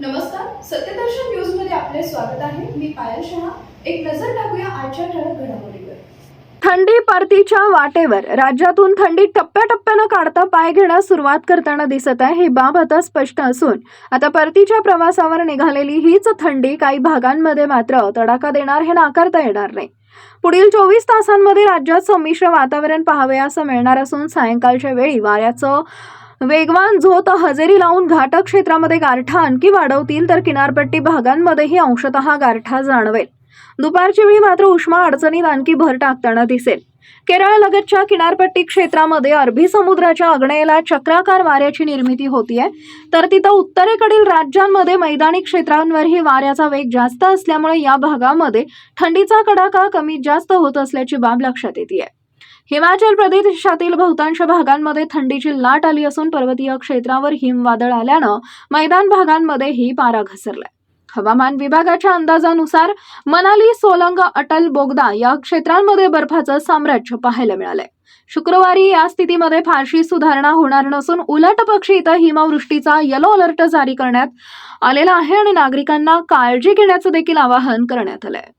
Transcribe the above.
नमस्कार सत्यदर्शन न्यूजमध्ये आपले स्वागत आहे. मी पायल शहा. एक नजर टाकूया आजच्या ठळक घडामोडीवर. थंडी परतीच्या वाटेवर राज्यातून थंडी टप्प्याटप्प्यानं काढता पाय घेण्यास सुरुवात करताना दिसत आहे. ही बाब आता स्पष्ट असून आता परतीच्या प्रवासावर निघालेली हीच थंडी काही भागांमध्ये मात्र तडाखा देणार हे नाकारता येणार नाही. पुढील चोवीस तासांमध्ये राज्यात संमिश्र वातावरण पाहावयास मिळणार असून सायंकाळच्या वेळी वाऱ्याचं वेगवान झोत हजेरी लावून घाटक क्षेत्रामध्ये गारठा आणखी वाढवतील तर किनारपट्टी भागांमध्येही अंशतः गारठा जाणवेल. दुपारची वेळी मात्र उष्मा अडचणीत आणखी भर टाकताना दिसेल. केरळ लगतच्या किनारपट्टी क्षेत्रामध्ये अरबी समुद्राच्या आग्नेयेला चक्राकार वाऱ्याची निर्मिती होतीये. तर तिथं उत्तरेकडील राज्यांमध्ये मैदानी क्षेत्रांवरही वाऱ्याचा वेग जास्त असल्यामुळे या भागामध्ये थंडीचा कडाका कमी जास्त होत असल्याची बाब लक्षात येते हिमाचल प्रदेशातील बहुतांश भागांमध्ये थंडीची लाट आली असून पर्वतीय क्षेत्रावर हिमवादळ आल्यानं मैदान भागांमध्येही पारा घसरलाय. हवामान विभागाच्या अंदाजानुसार मनाली सोलंग अटल बोगदा या क्षेत्रांमध्ये बर्फाचं साम्राज्य पाहायला मिळालंय. शुक्रवारी या स्थितीमध्ये फारशी सुधारणा होणार नसून उलट पक्षी इथं हिमवृष्टीचा येलो अलर्ट जारी करण्यात आलेला आहे आणि नागरिकांना काळजी घेण्याचं देखील आवाहन करण्यात आलंय.